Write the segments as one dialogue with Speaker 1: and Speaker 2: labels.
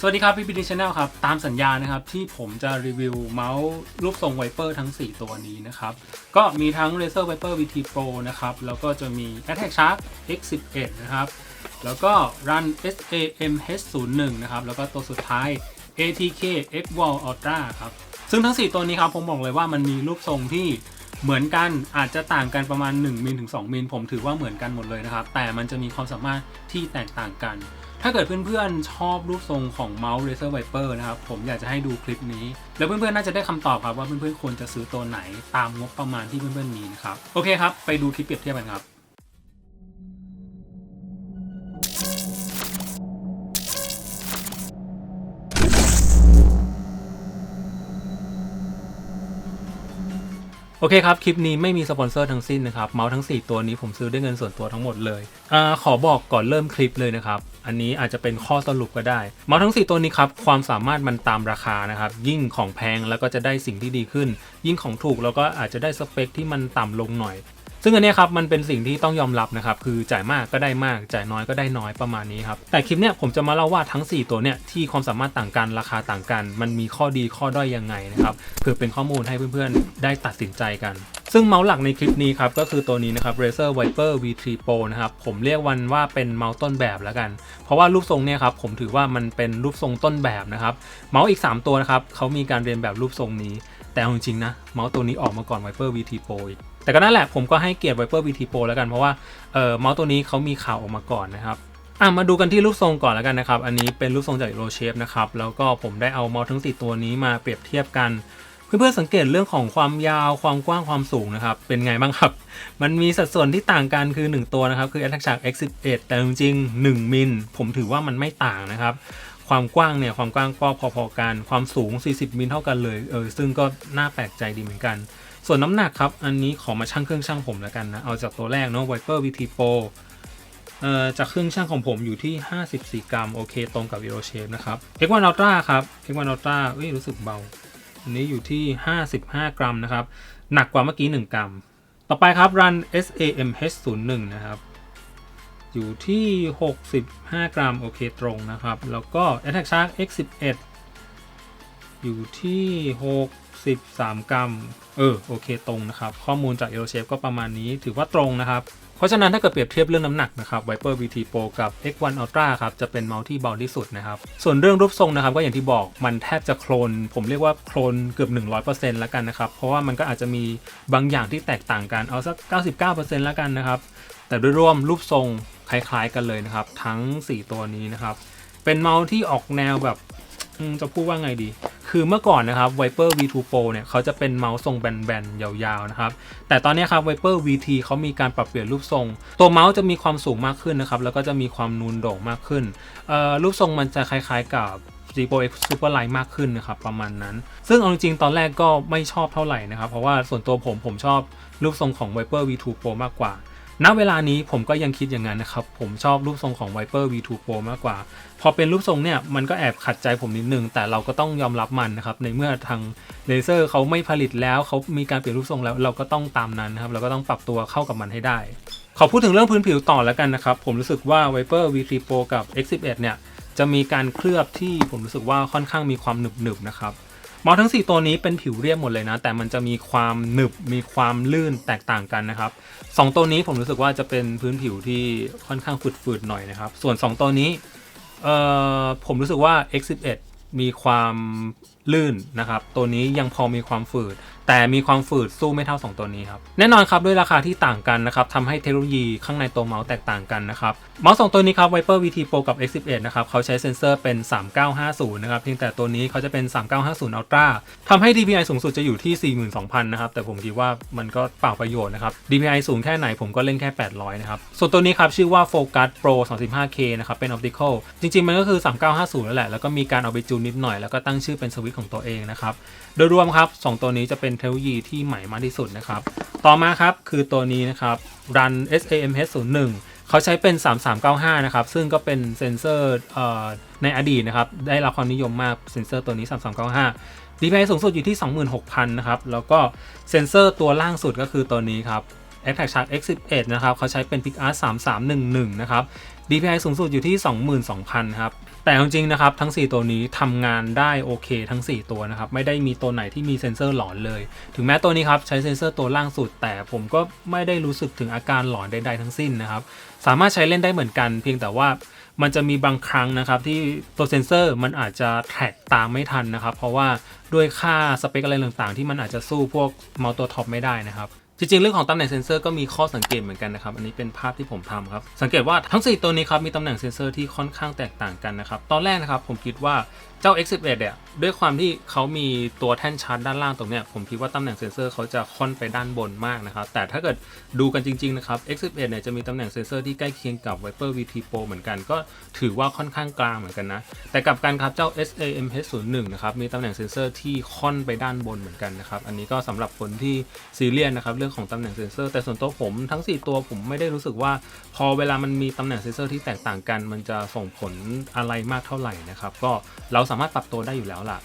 Speaker 1: สวัสดีครับพี่พีดีชาแนลครับ ตามสัญญานะครับที่ผมจะรีวิวเมาส์รูปทรงไวเปอร์ทั้ง 4 ตัวนี้นะครับ ก็มีทั้ง Razer Viper VT Pro นะครับ แล้วก็จะมี Attack Shark X11 นะครับ แล้วก็ Run SAM H01 นะครับ แล้วก็ตัวสุดท้าย ATK X Wall Ultra ครับ ซึ่งทั้ง 4 ตัวนี้ครับผมบอกเลยว่ามันมีรูปทรงที่เหมือนกันอาจจะต่างกันประมาณ 1มิลถึง2มิลผมถือว่าเหมือนกันหมดเลยนะครับ แต่มันจะมีความสามารถที่แตกต่างกัน ถ้าเกิดเพื่อนๆ ชอบรูปทรงของเมาส์ Razer Viper นะครับ ผมอยากจะให้ดูคลิปนี้ แล้วเพื่อนๆ น่าจะได้คำตอบครับว่าเพื่อนๆ ควรจะซื้อตัวไหนตามงบประมาณที่เพื่อนๆ มีนะครับ โอเคครับ ไปดูคลิปเปรียบเทียบกันครับ โอเคครับ คลิปนี้ไม่มีสปอนเซอร์ทั้งสิ้นนะครับ เมาส์ทั้ง 4 ตัวนี้ผมซื้อด้วยเงินส่วนตัวทั้งหมดเลยอขอบอกก่อนเริ่มคลิปเลยนะครับ อันนี้อาจจะเป็นข้อสรุปก็ได้ เมาส์ทั้ง 4 ตัวนี้ครับ ความสามารถมันตามราคานะครับ ยิ่งของแพงแล้วก็จะได้สิ่งที่ดีขึ้น ยิ่งของถูกแล้วก็อาจจะได้สเปคที่มันต่ำลงหน่อย ซึ่งอันนี้ครับมันเป็นสิ่งที่ต้องยอมรับนะครับคือจ่ายมากก็ได้มาก จ่ายน้อยก็ได้น้อยประมาณนี้ครับแต่คลิปเนี้ยผมจะมาเล่าว่าทั้ง 4 ตัวเนี้ยที่ความสามารถต่างกันราคาต่างกัน มันมีข้อดีข้อด้อยยังไงนะครับเพื่อเป็นข้อมูลให้เพื่อนๆ ได้ตัดสินใจกันซึ่งเมาส์หลักในคลิปนี้ครับก็คือตัวนี้นะครับ Razer Viper V3 Pro นะครับผมเรียกวันว่าเป็นเมาส์ต้นแบบแล้วกัน เพราะว่ารูปทรงเนี่ยครับผมถือว่ามันเป็นรูปทรงต้นแบบนะครับเมาส์อีก 3 ตัวนะครับเขามีการเรียนแบบรูปทรงนี้ แต่เอาจริงๆนะเมาส์ตัวนี้ออกมาก่อน Viper VT Pro อีก แต่ก็นั่นแหละผมก็ให้เกียรติ Viper VT Pro แล้วกันเพราะว่าเออเมาส์ตัวนี้เขามีข่าวออกมาก่อนนะครับอะมาดูกันที่รูปทรงก่อนแล้วกันนะครับ อันนี้เป็นรูปทรงจาก Euro Shape นะครับ แล้วก็ผมได้เอาเมาส์ทั้ง 4 ตัวนี้มาเปรียบเทียบกัน เพื่อนๆสังเกตเรื่องของความยาวความกว้างความสูงนะครับ เป็นไงบ้างครับ มันมีสัดส่วนที่ต่างกันคือ 1 ตัวนะครับ คือ Attack Shark X11 แต่จริงๆ1มิลผมถือว่ามันไม่ต่างนะครับ ความกว้างเนี่ยความกว้างก็พอๆกัน ความสูง 40มิลเท่ากันเลยเออซึ่งก็น่าแปลกใจดีเหมือนกัน ส่วนน้ำหนักครับ อันนี้ขอมาชั่งเครื่องชั่งผมแล้วกันนะ เอาจากตัวแรกเนาะ Viper VT Pro เอ่อจากเครื่องชั่งของผมอยู่ที่ 54 กรัม โอเค ตรงกับ Euro Shape นะครับ X1 Ultra ครับ X1 Ultra เอ้ยรู้สึกเบา อันนี้อยู่ที่ 55 กรัมนะครับ หนักกว่าเมื่อกี้ 1 กรัม ต่อไปครับ Run SAMH01 นะครับ อยู่ที่ 65 กรัม โอเค ตรงนะครับ แล้วก็ Attack Shark X11 อยู่ที่ 63 กรัม เออโอเคตรงนะครับ ข้อมูลจาก a e r o s h a p e ก็ประมาณนี้ถือว่าตรงนะครับ เพราะฉะนั้นถ้าเกิดเปรียบเทียบเรื่องน้ำหนักนะครับ Viper VT Pro กับ X1 Ultra ครับจะเป็นเมาส์ที่เบาที่สุดนะครับ ส่วนเรื่องรูปทรงนะครับก็อย่างที่บอกมันแทบจะโคลน ผมเรียกว่าโคลนเกือบ 100%แล้วกันนะครับ เพราะว่ามันก็อาจจะมีบางอย่างที่แตกต่างกันเอาสัก 99%แล้วกันนะครับแต่โดยรวมรูปทรงคล้ายๆกันเลยนะครับ ทั้ง 4 ตัวนี้นะครับ เป็นเมาส์ที่ออกแนวแบบจะพูดว่าไงดี คือเมื่อก่อนนะครับ Viper V2 Pro เนี่ยเขาจะเป็นเมาส์ทรงแบนๆ ยาวๆ นะครับ แต่ตอนนี้ครับ Viper VT เขามีการปรับเปลี่ยนรูปทรง ตัวเมาส์จะมีความสูงมากขึ้นนะครับ แล้วก็จะมีความนูนโด่งมากขึ้น รูปทรงมันจะคล้ายๆกับ g Pro X Superlight มากขึ้นนะครับประมาณนั้น ซึ่งเอาจริงๆตอนแรกก็ไม่ชอบเท่าไหร่นะครับ เพราะว่าส่วนตัวผมผมชอบรูปทรงของ Viper V2 Pro มากกว่า ณเวลานี้ผมก็ยังคิดอย่างนั้นนะครับ ผมชอบรูปทรงของ Viper V2 Pro มากกว่า พอเป็นรูปทรงเนี่ย มันก็แอบขัดใจผมนิดนึง แต่เราก็ต้องยอมรับมันนะครับ ในเมื่อทางเลเซอร์เขาไม่ผลิตแล้วเขามีการเปลี่ยนรูปทรงแล้วเราก็ต้องตามนั้นนะครับ เราก็ต้องปรับตัวเข้ากับมันให้ได้ ขอพูดถึงเรื่องพื้นผิวต่อแล้วกันนะครับ ผมรู้สึกว่า Viper V3 Pro กับ X11 เนี่ยจะมีการเคลือบที่ผมรู้สึกว่าค่อนข้างมีความหนึบๆนะครับ มอสทั้ง 4 ตัวนี้เป็นผิวเรียบหมดเลยนะ แต่มันจะมีความหนึบมีความลื่นแตกต่างกันนะครับ 2 ตัวนี้ผมรู้สึกว่าจะเป็นพื้นผิวที่ค่อนข้างฝืดๆหน่อยนะครับ ส่วน 2 ตัวนี้เอ่อผมรู้สึกว่า X11 มีความ ลื่นนะครับ ตัวนี้ยังพอมีความฝืด แต่มีความฝืดสู้ไม่เท่า 2 ตัวนี้ครับ แน่นอนครับด้วยราคาที่ต่างกันนะครับทำให้เทคโนโลยีข้างในตัวเมาส์แตกต่างกันนะครับ เมาส์สองตัวนี้ครับ Viper VT Pro กับ X11 นะครับเขาใช้เซ็นเซอร์เป็น 3950 นะครับ เพียงแต่ตัวนี้เขาจะเป็น 3950 Ultra ทำให้ DPI สูงสุดจะอยู่ที่ 42,000 นะครับ แต่ผมคิดว่ามันก็เปล่าประโยชน์นะครับ DPI สูงแค่ไหนผมก็เล่นแค่ 800 นะครับ ส่วนตัวนี้ครับชื่อว่า Focus Pro 35K นะครับเป็น Optical จริงๆมันก็คือ 3950 แล้วแหละแล้วก็มีการเอาไปจูนนิดหน่อยแล้วก็ตั้งชื่อเป็นสวิตของตัวเองนะครับ โดยรวมครับ 2 ตัวนี้จะเป็นเทคโนโลยีที่ใหม่มากที่สุดนะครับ ต่อมาครับคือตัวนี้นะครับ Run SAMH01 เขาใช้เป็น 3395 นะครับ ซึ่งก็เป็นเซนเซอร์ในอดีตนะครับ ได้รับความนิยมมากเซนเซอร์ตัวนี้ 3395 DPI สูงสุดอยู่ที่ 26,000 นะครับ แล้วก็เซนเซอร์ตัวล่างสุดก็คือตัวนี้ครับ a t t a c Shark X11 นะครับเขาใช้เป็น PixArt 3311 นะครับ DPI สูงสุดอยู่ที่ 22,000 ครับ แต่จริงๆนะครับ ทั้ง 4 ตัวนี้ทำงานได้โอเคทั้ง 4 ตัวนะครับ ไม่ได้มีตัวไหนที่มีเซ็นเซอร์หลอนเลย ถึงแม้ตัวนี้ครับ ใช้เซ็นเซอร์ตัวล่างสุด แต่ผมก็ไม่ได้รู้สึกถึงอาการหลอนใดๆทั้งสิ้นนะครับ สามารถใช้เล่นได้เหมือนกัน เพียงแต่ว่ามันจะมีบางครั้งนะครับที่ตัวเซ็นเซอร์มันอาจจะแท็กตามไม่ทันนะครับ เพราะว่าด้วยค่าสเปคอะไรต่างๆ ที่มันอาจจะสู้พวกมาส์ตัวท็อปไม่ได้นะครับ จริงๆ เรื่องของตำแหน่งเซ็นเซอร์ก็มีข้อสังเกตเหมือนกันนะครับ อันนี้เป็นภาพที่ผมทำครับ สังเกตว่าทั้ง 4 ตัวนี้ครับมีตำแหน่งเซ็นเซอร์ที่ค่อนข้างแตกต่างกันนะครับ ตอนแรกนะครับผมคิดว่าเจ้า X11 เนี่ยด้วยความที่เขามีตัวแท่นชาร์จด้านล่างตรงเนี้ยผมคิดว่าตำแหน่งเซ็นเซอร์เขาจะค่อนไปด้านบนมากนะครับ แต่ถ้าเกิดดูกันจริงๆนะครับ X11 เนี่ยจะมีตำแหน่งเซ็นเซอร์ที่ใกล้เคียงกับ Viper VT Pro เหมือนกันก็ถือว่าค่อนข้างกลางเหมือนกันนะ แต่กลับกันครับเจ้า SAMH01 นะครับมีตำแหน่งเซ็นเซอร์ที่ค่อนไปด้านบนเหมือนกันนะครับอันนี้ก็สำหรับคนที่ซีเรียสนะครับเรื่องของตำแหน่งเซ็นเซอร์แต่ส่วนตัวผมทั้ง 4 ตัวผมไม่ได้รู้สึกว่า พอเวลามันมีตำแหน่งเซ็นเซอร์ที่แตกต่างกัน มันจะส่งผลอะไรมากเท่าไหร่นะครับก็เราสามารถปรับตัวได้อยู่แล้วล่ะ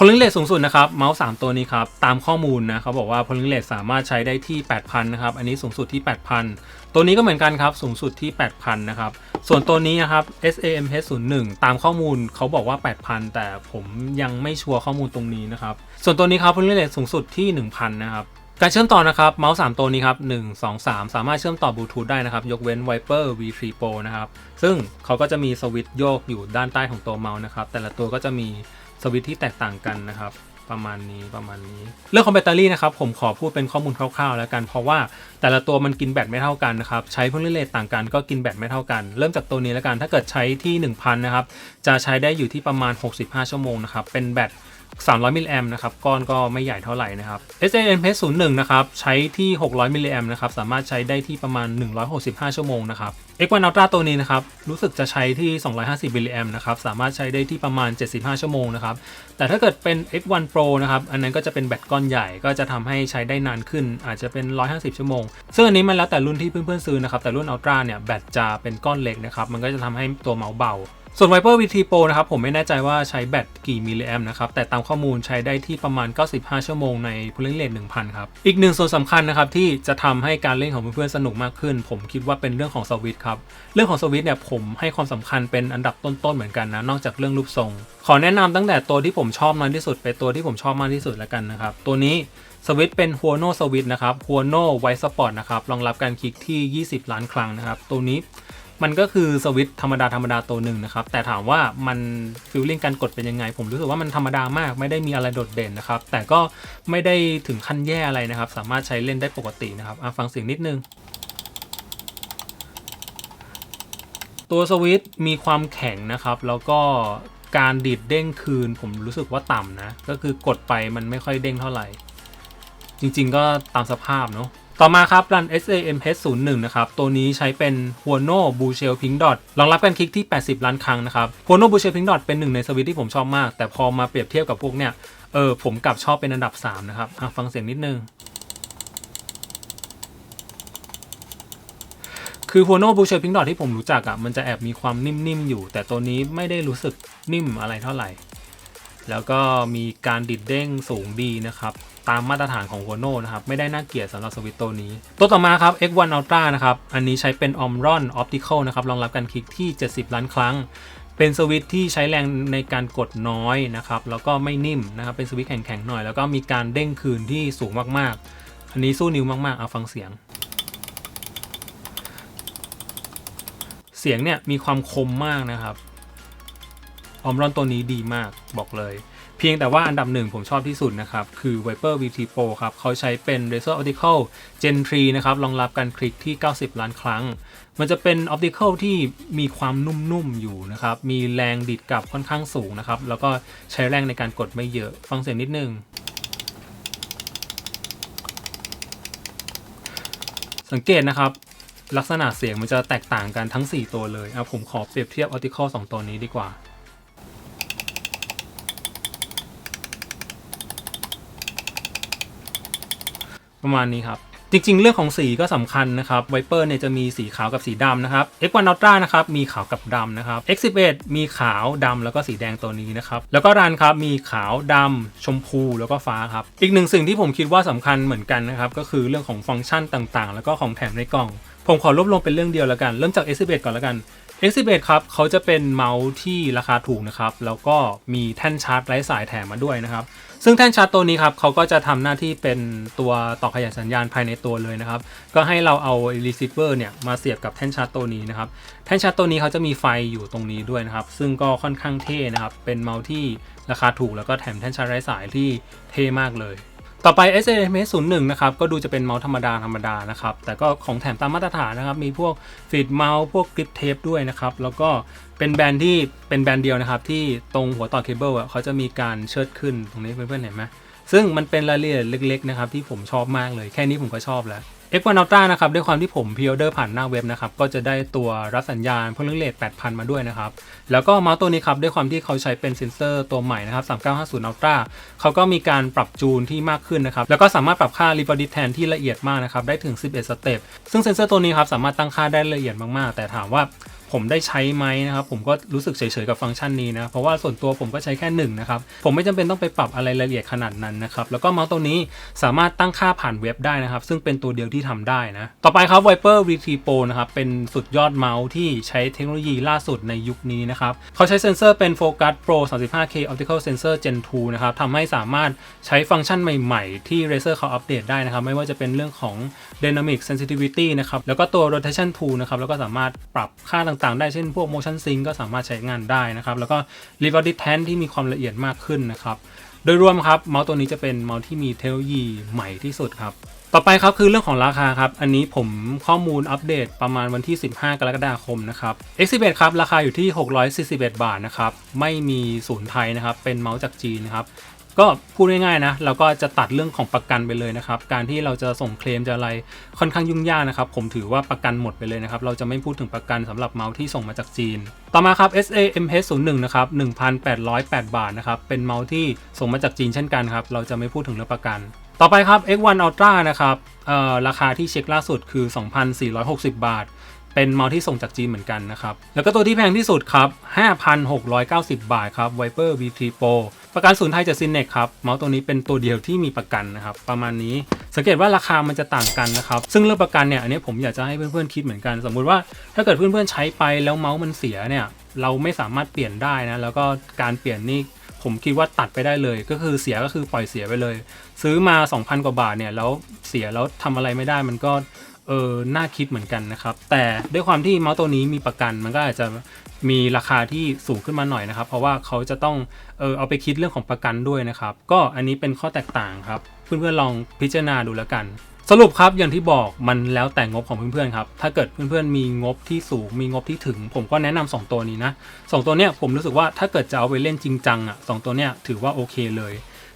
Speaker 1: พลิงเลทสูงสุดนะครับเมาส์3ตัวนี้ครับตามข้อมูลนะเขาบอกว่าพลิงเลทสามารถใช้ได้ที่ 8,000นะครับอันนี้สูงสุดที่ 8,000 ตัวนี้ก็เหมือนกันครับสูงสุดที่ 8,000นะครับส่วนตัวนี้นะครับ SAMH01 ตามข้อมูลเขาบอกว่า 8,000 แต่ผมยังไม่ชัวร์ข้อมูลตรงนี้นะครับส่วนตัวนี้ครับพลิงเลทสูงสุดที่ 1,000นะครับ การเชื่อมต่อนะครับเมาส์3ตัวนี้ครับ1 2 3 สามารถเชื่อมต่อบลูทูธได้นะครับ ยกเว้น Viper V3 Pro นะครับซึ่งเขาก็จะมีสวิตช์โยกอยู่ด้านใต้ของตัวเมาส์นะครับแต่ละตัวก็จะมีสวิตช์ที่แตกต่างกันนะครับประมาณนี้ประมาณนี้ เรื่องของแบตเตอรี่นะครับผมขอพูดเป็นข้อมูลคร่าวๆ แล้วกัน เพราะว่าแต่ละตัวมันกินแบตไม่เท่ากันนะครับใช้พลิเลตต่างกันก็กินแบตไม่เท่ากัน เริ่มจากตัวนี้แล้วกันถ้าเกิดใช้ที่ 1000 นะครับจะใช้ได้อยู่ที่ประมาณ 65 ชั่วโมงนะครับเป็นแบต 300 มิลลิแอมนะครับก้อนก็ไม่ใหญ่เท่าไหร่นะครับ SAMH01 นะครับใช้ที่ 600 มิลลิแอมนะครับสามารถใช้ได้ที่ประมาณ 165 ชั่วโมงนะครับ X1 Ultra ตัวนี้นะครับรู้สึกจะใช้ที่ 250 มิลลิแอมนะครับสามารถใช้ได้ที่ประมาณ 75 ชั่วโมงนะครับแต่ถ้าเกิดเป็น X1 Pro นะครับอันนั้นก็จะเป็นแบตก้อนใหญ่ก็จะทำให้ใช้ได้นานขึ้น อาจจะเป็น 150 ชั่วโมง ซึ่งอันนี้มันแล้วแต่รุ่นที่เพื่อนๆซื้อนะครับแต่รุ่น Ultra เนี่ยแบตจะเป็นก้อนเล็กนะครับมันก็จะทำให้ตัวเมาส์เบา ส่วน Viper VT Pro นะครับผมไม่แน่ใจว่าใช้แบตกี่มิลลิแอมนะครับ แต่ตามข้อมูลใช้ได้ที่ประมาณ 95 ชั่วโมงในพลิงเลท1,000 ครับ อีกหนึ่งส่วนสำคัญนะครับ ที่จะทำให้การเล่นของเพื่อนๆสนุกมากขึ้น ผมคิดว่าเป็นเรื่องของสวิตครับ เรื่องของสวิตเนี่ยผมให้ความสำคัญเป็นอันดับต้นๆเหมือนกันนะ นอกจากเรื่องรูปทรง ขอแนะนำตั้งแต่ตัวที่ผมชอบน้อยที่สุดไปตัวที่ผมชอบมากที่สุดแล้วกันนะครับตัวนี้สวิตเป็น h u o n o สวิตนะครับ h u o n o White Spot นะครับรองรับการคลิกที่ 20 ล้านครั้งนะครับตัวนี้ มันก็คือสวิตธรรมดาธรรมดาตัวหนึ่งนะครับ แต่ถามว่ามันฟิลลิ่งการกดเป็นยังไง ผมรู้สึกว่ามันธรรมดามากไม่ได้มีอะไรโดดเด่นนะครับ แต่ก็ไม่ได้ถึงขั้นแย่อะไรนะครับ สามารถใช้เล่นได้ปกตินะครับอะฟังเสียงนิดนึงตัวสวิตมีความแข็งนะครับ แล้วก็การดีดเด้งคืน ผมรู้สึกว่าต่ำนะ ก็คือกดไปมันไม่ค่อยเด้งเท่าไหร่ จริง ๆ ก็ตามสภาพเนาะ ต่อมาครับรัน SAMH01 นะครับ ตัวนี้ใช้เป็น Huono Blue Shell Pink Dot รองรับการคลิกที่ 80 ล้านครั้งนะครับ Huono Blue Shell Pink Dot เป็นหนึ่งในสวิตที่ผมชอบมาก แต่พอมาเปรียบเทียบกับพวกเนี้ยเออ ผมกลับชอบเป็นอันดับ 3 นะครับฟังเสียงนิดนึงคือ Huono Blue Shell Pink Dot ที่ผมรู้จักอะ่ะมันจะแอบมีความนิ่ม ๆ อยู่ แต่ตัวนี้ไม่ได้รู้สึกนิ่มอะไรเท่าไหร่ แล้วก็มีการดิดเด้งสูงดีนะครับ ตามมาตรฐานของ Huono นะครับ ไม่ได้น่าเกลียดสำหรับสวิตตัวนี้ ตัวต่อมาครับ X1 Ultra นะครับ อันนี้ใช้เป็น Omron Optical นะครับ รองรับการคลิกที่ 70 ล้านครั้ง เป็นสวิตที่ใช้แรงในการกดน้อยนะครับ แล้วก็ไม่นิ่มนะครับ เป็นสวิตแข็งๆหน่อย แล้วก็มีการเด้งคืนที่สูงมากๆ อันนี้สู้นิ้วมากๆ เอาฟังเสียงเสียงเนี่ยมีความคมมากนะครับ ออมรอนตัวนี้ดีมากบอกเลย เพียงแต่ว่าอันดับหนึ่งผมชอบที่สุดนะครับ คือ Viper VT Pro ครับ เขาใช้เป็น Razer Optical Gen 3 นะครับ รองรับการคลิกที่ 90 ล้านครั้ง มันจะเป็น Optical ที่มีความนุ่มๆอยู่นะครับ มีแรงดิดกลับค่อนข้างสูงนะครับ แล้วก็ใช้แรงในการกดไม่เยอะ ฟังเสียงนิดนึงสังเกตนะครับ ลักษณะเสียงมันจะแตกต่างกันทั้ง 4 ตัวเลยเอาผมขอเปรียบเทียบ Optical 2 ตัวนี้ดีกว่า ประมาณนี้ครับจริงๆ เรื่องของสีก็สำคัญนะครับ Viper เนี่ยจะมีสีขาวกับสีดำนะครับ X1 Ultra นะครับมีขาวกับดำนะครับ X11 มีขาวดำแล้วก็สีแดงตัวนี้นะครับแล้วก็รันครับมีขาวดำชมพูแล้วก็ฟ้าครับอีกหนึ่งสิ่งที่ผมคิดว่าสำคัญเหมือนกันนะครับก็คือเรื่องของฟังก์ชันต่างๆ แล้วก็ของแถมในกล่อง ผมขอรวบรวมเป็นเรื่องเดียวแล้วกันเริ่มจาก S11 ก่อนแล้วกัน X11 ครับเขาจะเป็นเมาส์ที่ราคาถูกนะครับแล้วก็มีแท่นชาร์จไร้สายแถมมาด้วยนะครับ ซึ่งแท่นชาร์จตัวนี้ครับเขาก็จะทำหน้าที่เป็นตัวต่อขยายสัญญาณภายในตัวเลยนะครับ ก็ให้เราเอา receiver เนี่ยมาเสียบกับแท่นชาร์จตัวนี้นะครับ แท่นชาร์จตัวนี้เขาจะมีไฟอยู่ตรงนี้ด้วยนะครับ ซึ่งก็ค่อนข้างเท่นะครับ เป็นเมาส์ที่ราคาถูกแล้วก็แถมแท่นชาร์จไร้สายที่เท่มากเลย ต่อไป SMS 0 1นะครับ ก็ดูจะเป็นเมาส์ธรรมดาธรรมดานะครับ แต่ก็ของแถมตามมาตรฐานนะครับ มีพวกฟีดเมาส์พวกกริปเทปด้วยนะครับ แล้วก็เป็นแบรนด์ที่เป็นแบรนด์เดียวนะครับ ที่ตรงหัวต่อเคเบิลอะเขาจะมีการเชิดขึ้นตรงนี้เพื่อนๆเห็นไหมซึ่งมันเป็นรายละเอียดเล็ก ๆ นะครับ ที่ผมชอบมากเลย แค่นี้ผมก็ชอบแล้ว F1 Ultra นะครับด้วยความที่ผมพิออเดอร์ผ่านหน้าเว็บนะครับก็จะได้ตัวรับสัญญาณพลังเลท8,000 มาด้วยนะครับแล้วก็เมาส์ตัวนี้ครับด้วยความที่เขาใช้เป็นเซนเซอร์ตัวใหม่นะครับ3950 Ultra เขาก็มีการปรับจูนที่มากขึ้นนะครับแล้วก็สามารถปรับค่า r e v o l u t แทนที่ละเอียดมากนะครับได้ถึง 11 สเต็ปซึ่งเซนเซอร์ตัวนี้ครับสามารถตั้งค่าได้ละเอียดมากๆ แต่ถามว่า ผมได้ใช้ไหมนะครับผมก็รู้สึกเฉยๆกับฟังก์ชันนี้นะเพราะว่าส่วนตัวผมก็ใช้แค่หนึ่งนะครับผมไม่จำเป็นต้องไปปรับอะไรรายละเอียดขนาดนั้นนะครับแล้วก็เมาส์ตัวนี้สามารถตั้งค่าผ่านเว็บได้นะครับ ซึ่งเป็นตัวเดียวที่ทำได้นะต่อไปครับ Viper VT Pro นะครับเป็นสุดยอดเมาส์ที่ใช้เทคโนโลยีล่าสุดในยุคนี้นะครับเขาใช้เซ็นเซอร์เป็น Focus Pro 35K Optical Sensor Gen 2นะครับทำให้สามารถใช้ฟังก์ชันใหม่ๆ ที่ Razer เขาอัปเดตได้นะครับไม่ว่าจะเป็นเรื่องของ Dynamic Sensitivity นะครับแล้วก็ตัว Rotation Tool นะครับแล้วก็สามารถปรับค่าต่างๆ ได้เช่นพวก motion sync ก็สามารถใช้งานได้นะครับ แล้วก็ r e v o l u t แทนที่มีความละเอียดมากขึ้นนะครับ โดยรวมครับเมาส์ตัวนี้จะเป็นเมาส์ที่มีเทคโนโลยีใหม่ที่สุดครับต่อไปครับคือเรื่องของราคาครับ อันนี้ผมข้อมูลอัปเดตประมาณวันที่ 15 กรกฎาคมนะครับ X11 ครับ ราคาอยู่ที่ 641 บาทนะครับ ไม่มีศูนย์ไทยนะครับ เป็นเมาส์จากจีนนะครับ ก็พูดง่ายๆนะเราก็จะตัดเรื่องของประกันไปเลยนะครับ การที่เราจะส่งเคลมจะอะไรค่อนข้างยุ่งยากนะครับ ผมถือว่าประกันหมดไปเลยนะครับ เราจะไม่พูดถึงประกันสำหรับเมาส์ที่ส่งมาจากจีน ต่อมาครับ SAMH01 นะครับ1,808 บาทนะครับเป็นเมาส์ที่ส่งมาจากจีนเช่นกันครับเราจะไม่พูดถึงเรื่องประกัน ต่อไปครับ X1 Ultra นะครับราคาที่เช็คล่าสุดคือ 2,460 บาท เป็นเมาส์ที่ส่งจากจีนเหมือนกันนะครับ แล้วก็ตัวที่แพงที่สุดครับ 5,690 บาทครับ Viper V3 Pro ประกันศูนย์ไทยจาก Cinex ครับเมาส์ตัวนี้เป็นตัวเดียวที่มีประกันนะครับ ประมาณนี้สังเกตว่าราคามันจะต่างกันนะครับ ซึ่งเรื่องประกันเนี่ยอันนี้ผมอยากจะให้เพื่อนๆคิดเหมือนกัน สมมุติว่าถ้าเกิดเพื่อนๆใช้ไปแล้วเมาส์มันเสียเนี่ยเราไม่สามารถเปลี่ยนได้นะแล้วก็การเปลี่ยนนี่ผมคิดว่าตัดไปได้เลย ก็คือเสียก็คือปล่อยเสียไปเลย ซื้อมา 2,000 กว่าบาทเนี่ยแล้วเสียแล้วทำอะไรไม่ได้มันก็ เออน่าคิดเหมือนกันนะครับ แต่ด้วยความที่เมาส์ตัวนี้มีประกันมันก็อาจจะมีราคาที่สูงขึ้นมาหน่อยนะครับ เพราะว่าเขาจะต้องเออเอาไปคิดเรื่องของประกันด้วยนะครับ ก็อันนี้เป็นข้อแตกต่างครับ เพื่อนๆลองพิจารณาดูแล้วกัน สรุปครับอย่างที่บอกมันแล้วแต่งบของเพื่อนๆครับ ถ้าเกิดเพื่อนๆมีงบที่สูงมีงบที่ถึง ผมก็แนะนำสองตัวนี้นะสองตัวเนี้ยผมรู้สึกว่าถ้าเกิดจะเอาไปเล่นจริงจังอะสองตัวเนี้ยถือว่าโอเคเลย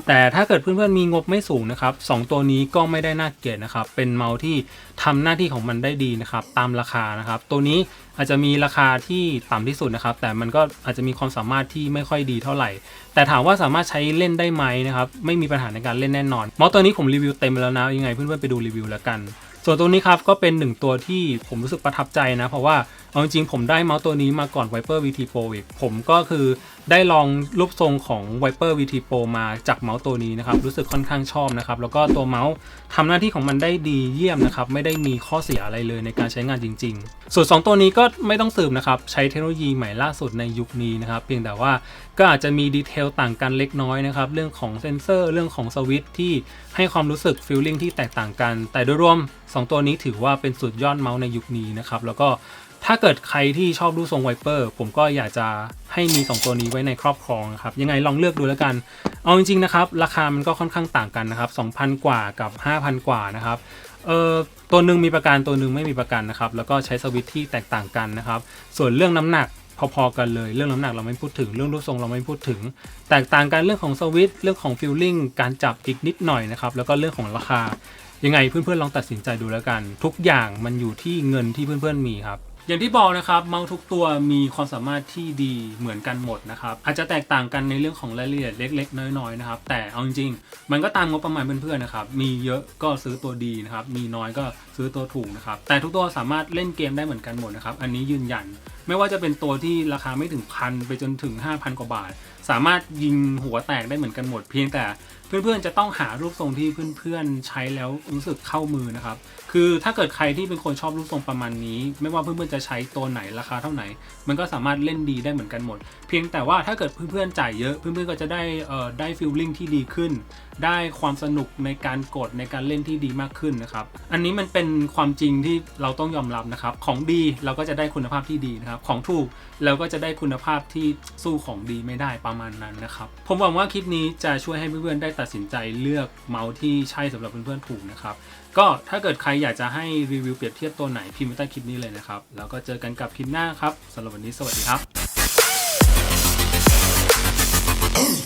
Speaker 1: แต่ถ้าเกิดเพื่อนๆมีงบไม่สูงนะครับสองตัวนี้ก็ไม่ได้น่าเกลียดนะครับ เป็นเมาส์ที่ทำหน้าที่ของมันได้ดีนะครับ ตามราคานะครับ ตัวนี้อาจจะมีราคาที่ต่ำที่สุดนะครับ แต่มันก็อาจจะมีความสามารถที่ไม่ค่อยดีเท่าไหร่ แต่ถามว่าสามารถใช้เล่นได้ไหมนะครับ ไม่มีปัญหาในการเล่นแน่นอน เมาส์ตัวนี้ผมรีวิวเต็มแล้วนะยังไงเพื่อนๆไปดูรีวิวแล้วกัน ส่วนตัวนี้ครับก็เป็นหนึ่งตัวที่ผมรู้สึกประทับใจนะ เพราะว่า เอาจริงๆผมได้เมาส์ตัวนี้มาก่อน Viper VT Pro อีก ผมก็คือได้ลองรูปทรงของ Viper VT Pro มาจากเมาส์ตัวนี้นะครับ รู้สึกค่อนข้างชอบนะครับ แล้วก็ตัวเมาส์ทำหน้าที่ของมันได้ดีเยี่ยมนะครับ ไม่ได้มีข้อเสียอะไรเลยในการใช้งานจริง ๆ ส่วน 2 ตัวนี้ก็ไม่ต้องสืบนะครับ ใช้เทคโนโลยีใหม่ล่าสุดในยุคนี้นะครับ เพียงแต่ว่าก็อาจจะมีดีเทลต่างกันเล็กน้อยนะครับ เรื่องของเซนเซอร์ เรื่องของสวิตช์ที่ให้ความรู้สึกฟีลลิ่งที่แตกต่างกัน แต่โดยรวม 2 ตัวนี้ถือว่าเป็นสุดยอดเมาส์ในยุคนี้นะครับ แล้วก็ ถ้าเกิดใครที่ชอบรูทรงไวเปอร์ ผมก็อยากจะให้มี 2 ตัวนี้ไว้ในครอบครองครับยังไงลองเลือกดูแล้วกัน เอาจริงๆนะครับ ราคามันก็ค่อนข้างต่างกันนะครับ 2,000 กว่ากับ 5,000 กว่านะครับเอ่อตัวหนึ่งมีประกันตัวหนึ่งไม่มีประกันนะครับแล้วก็ใช้สวิตที่แตกต่างกันนะครับ ส่วนเรื่องน้ำหนักพอๆกันเลยเรื่องน้ำหนักเราไม่พูดถึงเรื่องรูปทรงเราไม่พูดถึง แตกต่างกันเรื่องของสวิตเรื่องของฟิลลิ่งการจับอีกนิดหน่อยนะครับแล้วก็เรื่องของราคายังไงเพื่อนๆลองตัดสินใจดูแล้วกัน ทุกอย่างมันอยู่ที่เงินที่เพื่อนๆมีครับ อย่างที่บอกนะครับเมาส์ทุกตัวมีความสามารถที่ดีเหมือนกันหมดนะครับอาจจะแตกต่างกันในเรื่องของรายละเอียดเล็ก ๆ น้อยๆนะครับแต่เอาจริงๆ มันก็ตามงบประมาณเพื่อนๆนะครับมีเยอะก็ซื้อตัวดีนะครับมีน้อยก็ซื้อตัวถูกนะครับแต่ทุกตัวสามารถเล่นเกมได้เหมือนกันหมดนะครับอันนี้ยืนยัน ไม่ว่าจะเป็นตัวที่ราคาไม่ถึงพันไปจนถึง 5,000 กว่าบาท สามารถยิงหัวแตกได้เหมือนกันหมด เพียงแต่เพื่อนๆจะต้องหารูปทรงที่เพื่อนๆใช้แล้วรู้สึกเข้ามือนะครับ คือถ้าเกิดใครที่เป็นคนชอบรูปทรงประมาณนี้ ไม่ว่าเพื่อนๆจะใช้ตัวไหนราคาเท่าไหร่มันก็สามารถเล่นดีได้เหมือนกันหมด เพียงแต่ว่าถ้าเกิดเพื่อนๆจ่ายเยอะเพื่อนๆก็จะได้ได้ฟีลลิ่งที่ดีขึ้น ได้ความสนุกในการกดในการเล่นที่ดีมากขึ้นนะครับอันนี้มันเป็นความจริงที่เราต้องยอมรับนะครับของดีเราก็จะได้คุณภาพที่ดีนะครับของถูกเราก็จะได้คุณภาพที่สู้ของดีไม่ได้ประมาณนั้นนะครับผมหวังว่าคลิปนี้จะช่วยให้เพื่อนๆได้ตัดสินใจเลือกเมาส์ที่ใช่สำหรับเพื่อนๆถูกนะครับ ก็ถ้าเกิดใครอยากจะให้รีวิวเปรียบเทียบตัวไหนพิมพ์ไว้ใต้คลิปนี้เลยนะครับ แล้วก็เจอกันกับคลิปหน้าครับสำหรับวันนี้สวัสดีครับ